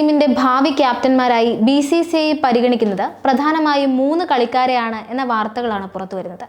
ടീമിന്റെ ഭാവി ക്യാപ്റ്റന്മാരായി ബി സി സി ഐ പരിഗണിക്കുന്നത് പ്രധാനമായും മൂന്ന് കളിക്കാരെയാണ് എന്ന വാർത്തകളാണ് പുറത്തുവരുന്നത്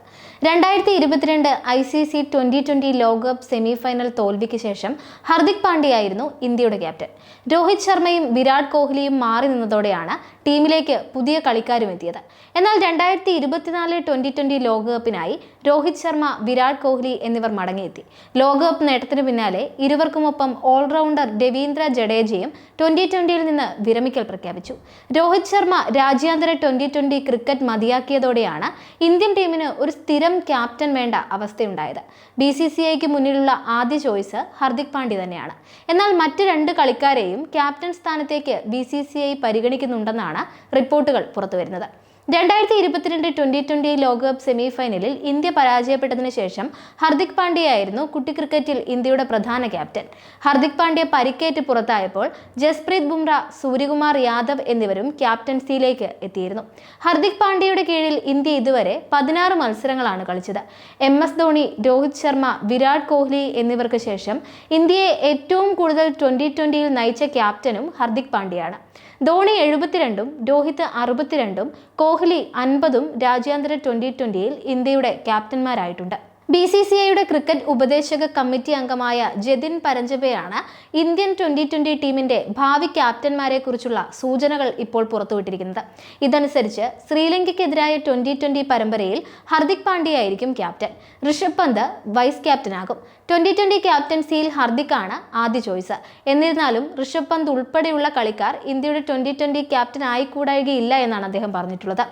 രണ്ടായിരത്തി ഇരുപത്തിരണ്ട് I C C twenty twenty ലോകകപ്പ് സെമി ഫൈനൽ തോൽവിക്ക് ശേഷം ഹർദിക് പാണ്ഡ്യയായിരുന്നു ഇന്ത്യയുടെ ക്യാപ്റ്റൻ. രോഹിത് ശർമ്മയും വിരാട് കോഹ്ലിയും മാറി നിന്നതോടെയാണ് ടീമിലേക്ക് പുതിയ കളിക്കാരും എത്തിയത്. എന്നാൽ രണ്ടായിരത്തി ഇരുപത്തിനാല് ട്വന്റി ട്വന്റി ലോകകപ്പിനായി രോഹിത് ശർമ്മ വിരാട് കോഹ്ലി എന്നിവർ മടങ്ങിയെത്തി. ലോകകപ്പ് നേട്ടത്തിന് പിന്നാലെ ഇരുവർക്കുമൊപ്പം ഓൾറൗണ്ടർ രവീന്ദ്ര ജഡേജയും ട്വന്റി നിന്ന് വിരമിക്കൽ പ്രഖ്യാപിച്ചു. രോഹിത് ശർമ്മ രാജ്യാന്തര ട്വന്റി ട്വന്റി ക്രിക്കറ്റ് മതിയാക്കിയതോടെയാണ് ഇന്ത്യൻ ടീമിന് ഒരു സ്ഥിരം ക്യാപ്റ്റൻ വേണ്ട അവസ്ഥയുണ്ടായത്. ബി സി സി ഐക്ക് മുന്നിലുള്ള ആദ്യ ചോയ്സ് ഹർദിക് പാണ്ഡ്യ തന്നെയാണ്. എന്നാൽ മറ്റ് രണ്ട് കളിക്കാരെയും ക്യാപ്റ്റൻ സ്ഥാനത്തേക്ക് ബി സി സി ഐ പരിഗണിക്കുന്നുണ്ടെന്നാണ് റിപ്പോർട്ടുകൾ പുറത്തുവരുന്നത്. രണ്ടായിരത്തി ഇരുപത്തിരണ്ട് ട്വന്റി ട്വന്റി ലോകകപ്പ് സെമി ഫൈനലിൽ ഇന്ത്യ പരാജയപ്പെട്ടതിന് ശേഷം ഹർദിക് പാണ്ഡ്യയായിരുന്നു കുട്ടി ക്രിക്കറ്റിൽ ഇന്ത്യയുടെ പ്രധാന ക്യാപ്റ്റൻ. ഹർദിക് പാണ്ഡ്യ പരിക്കേറ്റ് പുറത്തായപ്പോൾ ജസ്പ്രീത് ബുംറ സൂര്യകുമാർ യാദവ് എന്നിവരും ക്യാപ്റ്റൻസിയിലേക്ക് എത്തിയിരുന്നു. ഹർദിക് പാണ്ഡ്യയുടെ കീഴിൽ ഇന്ത്യ ഇതുവരെ പതിനാറ് മത്സരങ്ങളാണ് കളിച്ചത്. എം എസ് ധോണി രോഹിത് ശർമ്മ വിരാട് കോഹ്ലി എന്നിവർക്ക് ശേഷം ഇന്ത്യയെ ഏറ്റവും കൂടുതൽ ട്വന്റി ട്വന്റിയിൽ നയിച്ച ക്യാപ്റ്റനും ഹർദിക് പാണ്ഡ്യയാണ്. ധോണി എഴുപത്തിരണ്ടും രോഹിത് അറുപത്തിരണ്ടും കോഹ്ലി അൻപതും രാജ്യാന്തര ട്വന്റി ട്വന്റിയിൽ ഇന്ത്യയുടെ ക്യാപ്റ്റന്മാരായിട്ടുണ്ട്. ബി സി സി ഐയുടെ ക്രിക്കറ്റ് ഉപദേശക കമ്മിറ്റി അംഗമായ ജതിൻ പരഞ്ചബയാണ് ഇന്ത്യൻ ട്വന്റി ട്വന്റി ടീമിന്റെ ഭാവി ക്യാപ്റ്റന്മാരെ കുറിച്ചുള്ള സൂചനകൾ ഇപ്പോൾ പുറത്തുവിട്ടിരിക്കുന്നത്. ഇതനുസരിച്ച് ശ്രീലങ്കയ്ക്കെതിരായ ട്വന്റി ട്വന്റി പരമ്പരയിൽ ഹർദിക് പാണ്ഡ്യയായിരിക്കും ക്യാപ്റ്റൻ. ഋഷഭ് പന്ത് വൈസ് ക്യാപ്റ്റനാകും. ട്വന്റി ട്വന്റി ക്യാപ്റ്റൻസിയിൽ ഹർദിക്കാണ് ആദ്യ ചോയ്സ്. എന്നിരുന്നാലും ഋഷഭ് പന്ത് ഉൾപ്പെടെയുള്ള കളിക്കാർ ഇന്ത്യയുടെ ട്വന്റി ട്വന്റി ക്യാപ്റ്റൻ ആയിക്കൂടായികയില്ല എന്നാണ് അദ്ദേഹം പറഞ്ഞിട്ടുള്ളത്.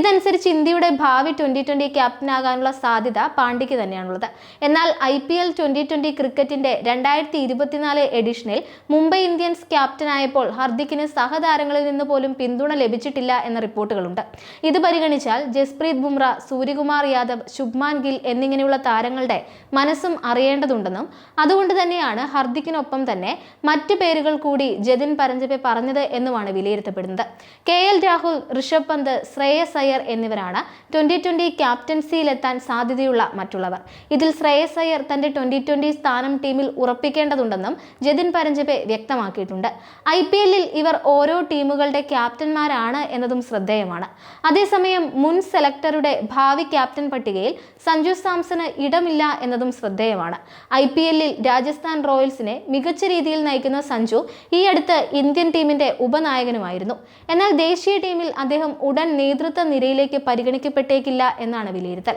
ഇതനുസരിച്ച് ഇന്ത്യയുടെ ഭാവി ട്വന്റി ട്വന്റി ക്യാപ്റ്റനാകാനുള്ള സാധ്യത പാണ്ഡ്യയ്ക്ക് തന്നെയാണുള്ളത്. എന്നാൽ I P L twenty twenty ക്രിക്കറ്റിന്റെ രണ്ടായിരത്തി ഇരുപത്തിനാല് എഡിഷനിൽ മുംബൈ ഇന്ത്യൻസ് ക്യാപ്റ്റനായപ്പോൾ ഹർദിക്കിന് സഹതാരങ്ങളിൽ നിന്ന് പോലും പിന്തുണ ലഭിച്ചിട്ടില്ല എന്ന റിപ്പോർട്ടുകളുണ്ട്. ഇത് പരിഗണിച്ചാൽ ജസ്പ്രീത് ബുംറ സൂര്യകുമാർ യാദവ് ശുഭ്മാൻ ഗിൽ എന്നിങ്ങനെയുള്ള താരങ്ങളുടെ മനസ്സും അറിയേണ്ടതുണ്ടെന്നും അതുകൊണ്ട് തന്നെയാണ് ഹർദിക്കിനൊപ്പം തന്നെ മറ്റു പേരുകൾ കൂടി ജതിൻ പരഞ്ജപെ പറഞ്ഞത് എന്നുമാണ് വിലയിരുത്തപ്പെടുന്നത്. കെ എൽ രാഹുൽ ഋഷഭ് പന്ത് ശ്രേയസ് അയ്യർ എന്നിവരാണ് ട്വന്റി ട്വന്റി ക്യാപ്റ്റൻസിയിലെത്താൻ സാധ്യതയുള്ള മറ്റുള്ളവർ. ഇതിൽ ശ്രേയസ് അയ്യർ തന്റെ ട്വന്റി ട്വന്റി സ്ഥാനം ടീമിൽ ഉറപ്പിക്കേണ്ടതുണ്ടെന്നും ജതിൻ പരഞ്ജപെ വ്യക്തമാക്കിയിട്ടുണ്ട്. ഐ പി എല്ലിൽ ഇവർ ഓരോ ടീമുകളുടെ ക്യാപ്റ്റന്മാരാണ് എന്നതും ശ്രദ്ധേയമാണ്. അതേസമയം മുൻ സെലക്ടറുടെ ഭാവി ക്യാപ്റ്റൻ പട്ടികയിൽ സഞ്ജു സാംസന് ഇടമില്ല എന്നതും ശ്രദ്ധേയമാണ്. ഐ പി എല്ലിൽ രാജസ്ഥാൻ റോയൽസിനെ മികച്ച രീതിയിൽ നയിക്കുന്ന സഞ്ജു ഈ അടുത്ത് ഇന്ത്യൻ ടീമിന്റെ ഉപനായകനുമായിരുന്നു. എന്നാൽ ദേശീയ ടീമിൽ അദ്ദേഹം ഉടൻ നേതൃത്വ നിരയിലേക്ക് പരിഗണിക്കപ്പെട്ടേക്കില്ല എന്നാണ് വിലയിരുത്തൽ.